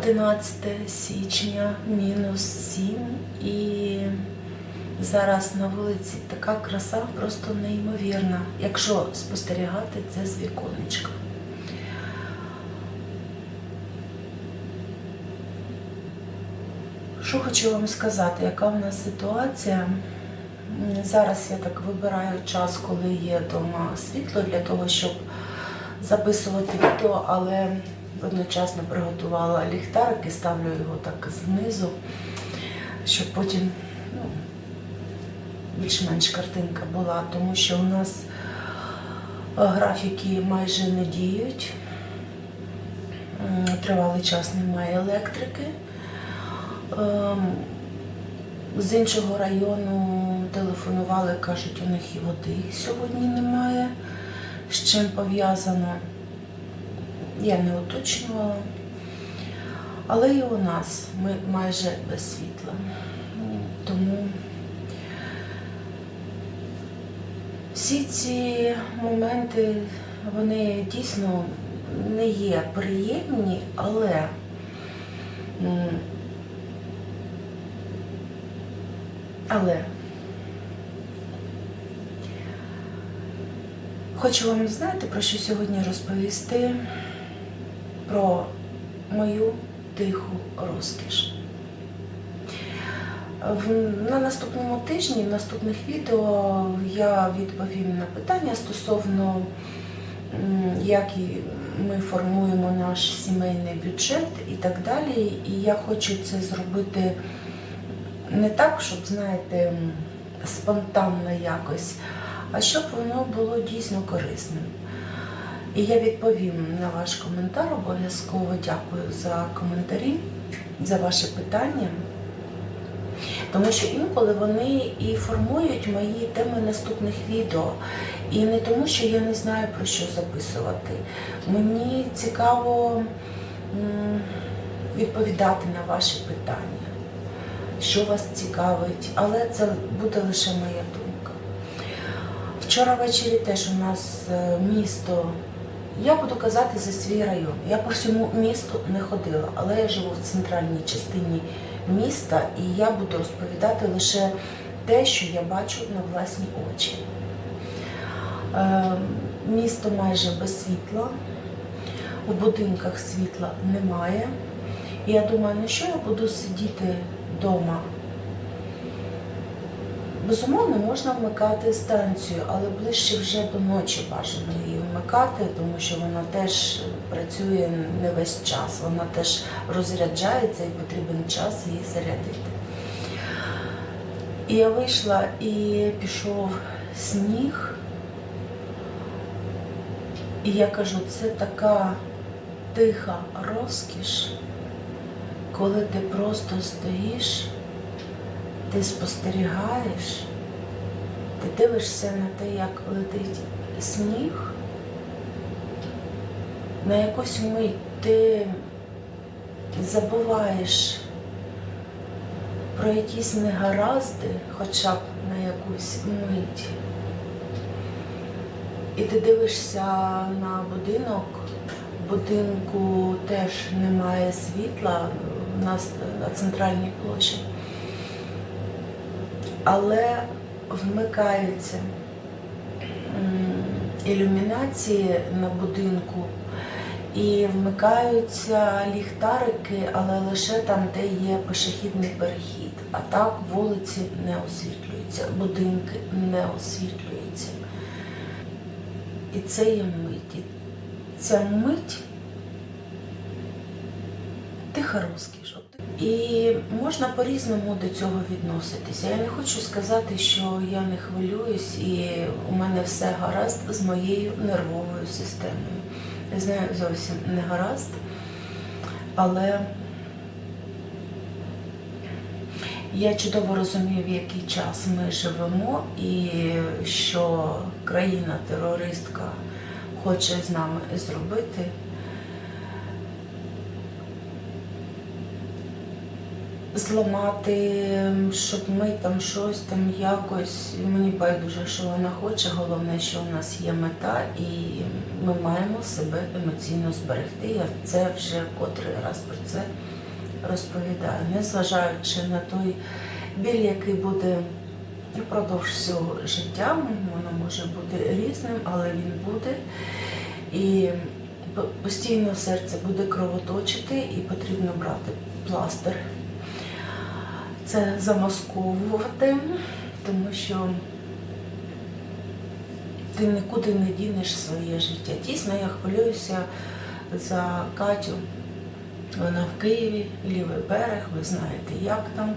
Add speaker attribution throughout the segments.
Speaker 1: 11 січня, мінус 7 і зараз на вулиці така краса просто неймовірна, якщо спостерігати це з віконечка. Що хочу вам сказати, яка в нас ситуація? Зараз я так вибираю час, коли є вдома світло для того, щоб записувати відео, але одночасно приготувала ліхтарик і ставлю його так знизу, щоб потім ну, більш-менш картинка була, тому що у нас е, графіки майже не діють. Тривалий час немає електрики. Ем, З іншого району телефонували, кажуть, у них і води сьогодні немає. З чим пов'язано, я не уточнювала. Але і у нас ми майже без світла. Тому всі ці моменти, вони дійсно не є приємні, але Але хочу вам знаєте, про що сьогодні розповісти про мою тиху розкіш. На наступному тижні, в наступних відео я відповім на питання стосовно як ми формуємо наш сімейний бюджет і так далі. І я хочу це зробити не так, щоб, знаєте, спонтанно якось, а щоб воно було дійсно корисним. І я відповім на ваш коментар. Обов'язково дякую за коментарі, за ваше питання. Тому що інколи вони і формують мої теми наступних відео. І не тому, що я не знаю про що записувати. Мені цікаво відповідати на ваші питання що вас цікавить, але це буде лише моя думка. Вчора ввечері теж у нас е, місто. Я буду казати за свій район. Я по всьому місту не ходила, але я живу в центральній частині міста і я буду розповідати лише те, що я бачу на власні очі. Е, Місто майже без світла, у будинках світла немає. Я думаю, ну що я буду сидіти вдома? Безумовно, можна вмикати станцію, але ближче вже до ночі бажано її вмикати, тому що вона теж працює не весь час, вона теж розряджається і потрібен час її зарядити. І я вийшла і пішов сніг. І я кажу, це така тиха розкіш, коли ти просто стоїш, ти спостерігаєш, ти дивишся на те, як летить сніг, на якусь мить ти забуваєш про якісь негаразди, хоча б на якусь мить. І ти дивишся на будинок, в будинку теж немає світла, у нас на центральній площі. Але вмикаються ілюмінації на будинку і вмикаються ліхтарики, але лише там, де є пішохідний перехід. А так вулиці не освітлюються, будинки не освітлюються. І це є мить. І ця мить тиха розкіш. І можна по-різному до цього відноситися. Я не хочу сказати, що я не хвилююсь і у мене все гаразд з моєю нервовою системою. Я знаю, зовсім не гаразд, але я чудово розумію, в який час ми живемо, і що країна-терористка хоче з нами зробити. Зламати, щоб ми там щось там якось. Мені байдуже, що вона хоче. Головне, що у нас є мета, і ми маємо себе емоційно зберегти. Я це вже котрий раз про це розповідаю, незважаючи на той біль, який буде впродовж всього життя, воно може бути різним, але він буде. І постійно серце буде кровоточити і потрібно брати пластир. Це замасковувати, тому що ти нікуди не дінеш своє життя. Дійсно, я хвилююся за Катю. Вона в Києві, лівий берег, ви знаєте, як там.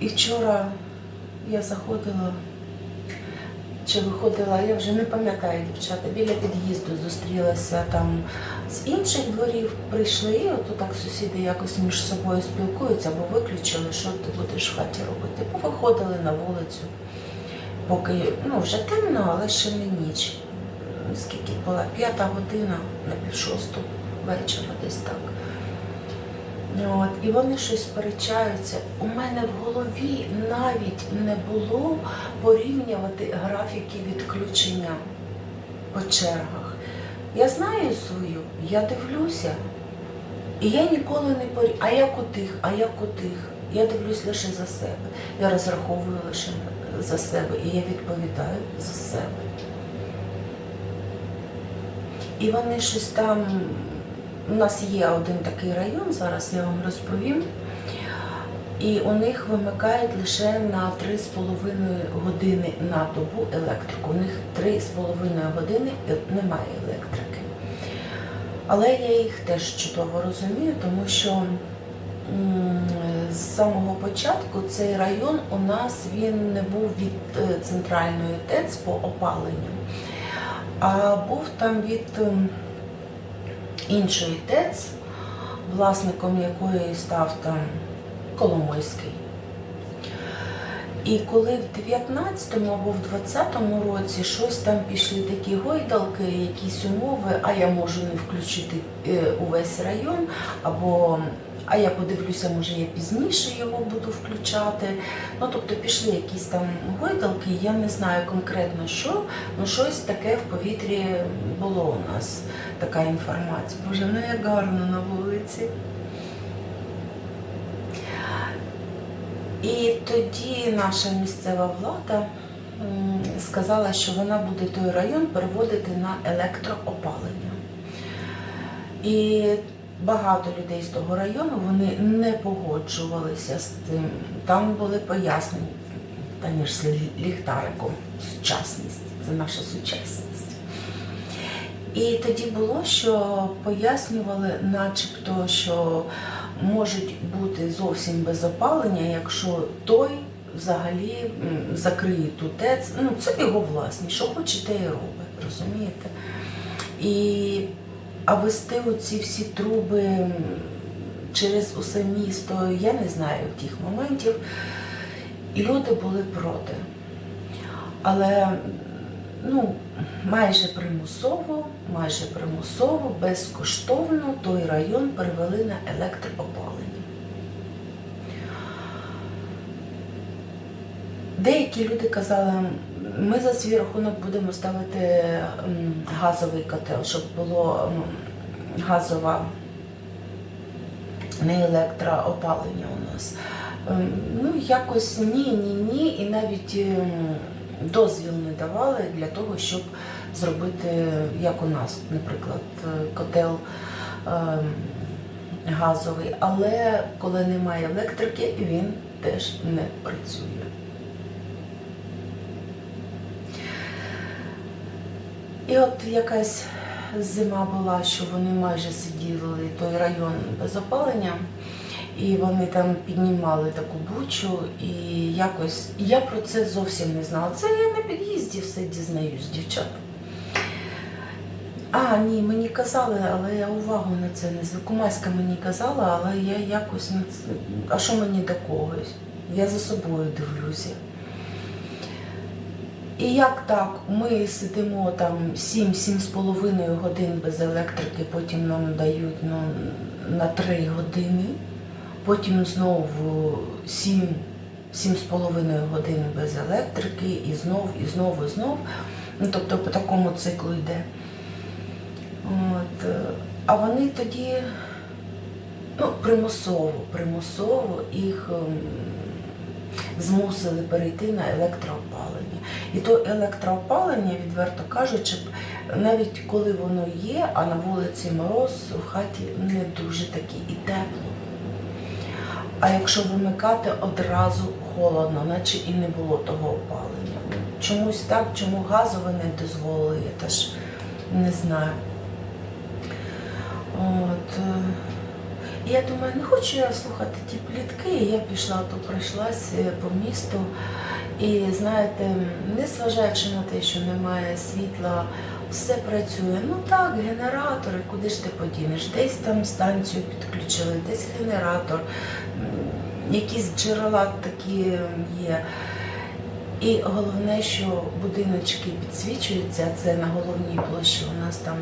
Speaker 1: І вчора я заходила чи виходила, я вже не пам'ятаю, дівчата, біля під'їзду зустрілася там з інших дворів, прийшли, і от так сусіди якось між собою спілкуються, бо виключили, що ти будеш в хаті робити. Повиходили на вулицю, поки ну, вже темно, але ще не ніч. Скільки була? П'ята година на півшосту вечора, десь так. От, і вони щось сперечаються. У мене в голові навіть не було порівнювати графіки відключення по чергах. Я знаю свою, я дивлюся, і я ніколи не порівнюю, а як у тих, а як у тих. Я дивлюсь лише за себе. Я розраховую лише за себе, і я відповідаю за себе. І вони щось там. У нас є один такий район, зараз я вам розповім. І у них вимикають лише на 3,5 години на добу електрику. У них 3,5 години немає електрики. Але я їх теж чудово розумію, тому що з самого початку цей район у нас він не був від е, центральної ТЕЦ по опаленню, а був там від іншої ТЕЦ, власником якої став там Коломойський. І коли в 19-му або в 20-му році щось там пішли такі гойдалки, якісь умови, а я можу не включити е, увесь район, або а я подивлюся, може я пізніше його буду включати. Ну тобто пішли якісь там гойдалки, я не знаю конкретно що, ну щось таке в повітрі було у нас, така інформація. Боже, ну як гарно на вулиці. І тоді наша місцева влада сказала, що вона буде той район переводити на електроопалення. І багато людей з того району вони не погоджувалися з тим. Там були пояснення, та ніж з ліхтариком, сучасність, це наша сучасність. І тоді було, що пояснювали, начебто, що можуть бути зовсім без опалення, якщо той взагалі закриє ту ТЕЦ. Ну, це його власність, що хоче, те і робить, розумієте? І а вести оці всі труби через усе місто, я не знаю тих моментів. І люди були проти. Але ну, майже примусово, майже примусово, безкоштовно той район перевели на електроопалення. Деякі люди казали, ми за свій рахунок будемо ставити газовий котел, щоб було газова, не електроопалення у нас. Ем, Ну, якось ні, ні, ні. І навіть ем, дозвіл не давали для того, щоб зробити, як у нас, наприклад, котел ем, газовий. Але коли немає електрики, він теж не працює. І от якась зима була, що вони майже сиділи той район без опалення, і вони там піднімали таку бучу, і якось я про це зовсім не знала. Це я на під'їзді все дізнаюсь, дівчата. А, ні, мені казали, але я увагу на це не звертала. Кумаська мені казала, але я якось на це. А що мені до когось? Я за собою дивлюся. І як так, ми сидимо там 7-7,5 годин без електрики, потім нам дають ну, на 3 години потім знову 7, 7,5 годин без електрики, і знов, і знов, і знов. Ну, тобто по такому циклу йде. От. е, А вони тоді ну, примусово, примусово їх ем, змусили перейти на електроопалення. І то електроопалення, відверто кажучи, навіть коли воно є, а на вулиці мороз, в хаті не дуже таки і тепло. А якщо вимикати одразу холодно, наче і не було того опалення. Чомусь так, чому газове не дозволили, я теж не знаю. От. І я думаю, не хочу я слухати ті плітки. І я пішла, то пройшлась е, по місту. І знаєте, незважаючи на те, що немає світла, все працює. Ну так, генератори, куди ж ти подінеш? Десь там станцію підключили, десь генератор, якісь джерела такі є. І головне, що будиночки підсвічуються, це на головній площі у нас там.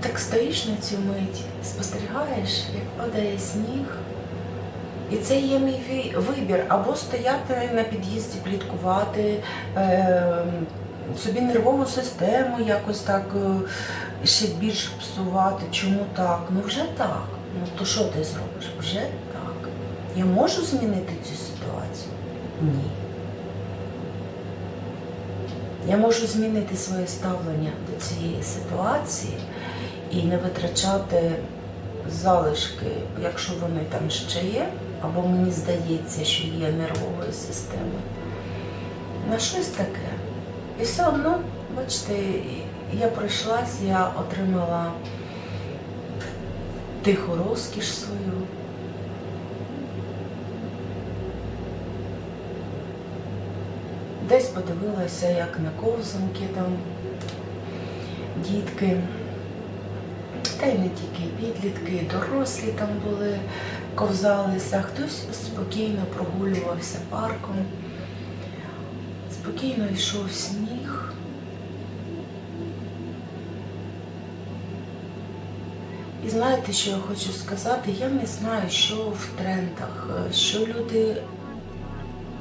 Speaker 1: Так стоїш на цю мить, спостерігаєш, як падає сніг. І це є мій вибір. Або стояти на під'їзді, пліткувати, е, собі нервову систему якось так е, ще більш псувати. Чому так? Ну вже так. Ну то що ти зробиш? Вже так. Я можу змінити цю ситуацію? Ні. Я можу змінити своє ставлення до цієї ситуації і не витрачати залишки, якщо вони там ще є, або мені здається, що є нервовою системою, на щось таке. І все одно, бачите, я пройшлась, я отримала тиху розкіш свою. Десь подивилася, як на ковзанки там дітки, та й не тільки підлітки, дорослі там були, ковзалися, хтось спокійно прогулювався парком, спокійно йшов сніг. І знаєте, що я хочу сказати? Я не знаю, що в трендах, що люди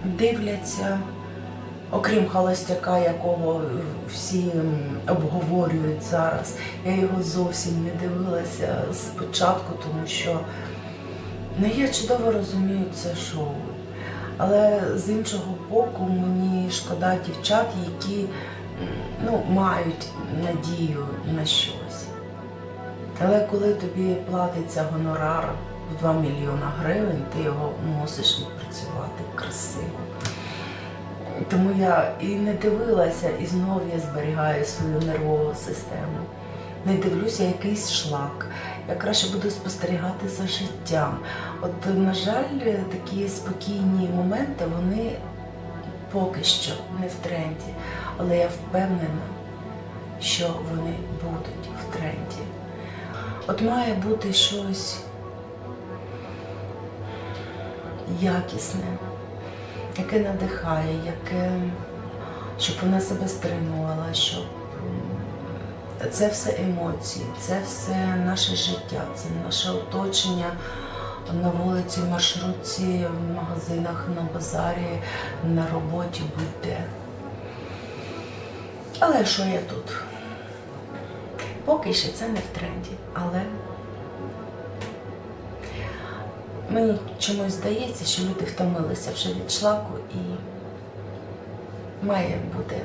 Speaker 1: дивляться, окрім холостяка, якого е, всі обговорюють зараз. Я його зовсім не дивилася спочатку, тому що ну, я чудово розумію це шоу. Але з іншого боку, мені шкода дівчат, які ну, мають надію на щось. Але коли тобі платиться гонорар в 2 мільйона гривень, ти його мусиш відпрацювати красиво. Тому я і не дивилася, і знов я зберігаю свою нервову систему. Не дивлюся якийсь шлак. Я краще буду спостерігати за життям. От, на жаль, такі спокійні моменти, вони поки що не в тренді. Але я впевнена, що вони будуть в тренді. От має бути щось якісне, яке надихає, яке, щоб вона себе стримувала, щоб це все емоції, це все наше життя, це наше оточення на вулиці, в маршрутці, в магазинах, на базарі, на роботі, будь-де. Але що я тут? Поки ще це не в тренді, але мені чомусь здається, що люди втомилися вже від шлаку і має бути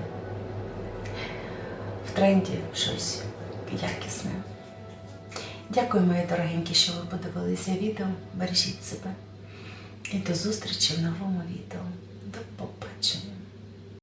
Speaker 1: в тренді щось якісне. Дякую, мої дорогенькі, що ви подивилися відео. Бережіть себе. І до зустрічі в новому відео. До побачення.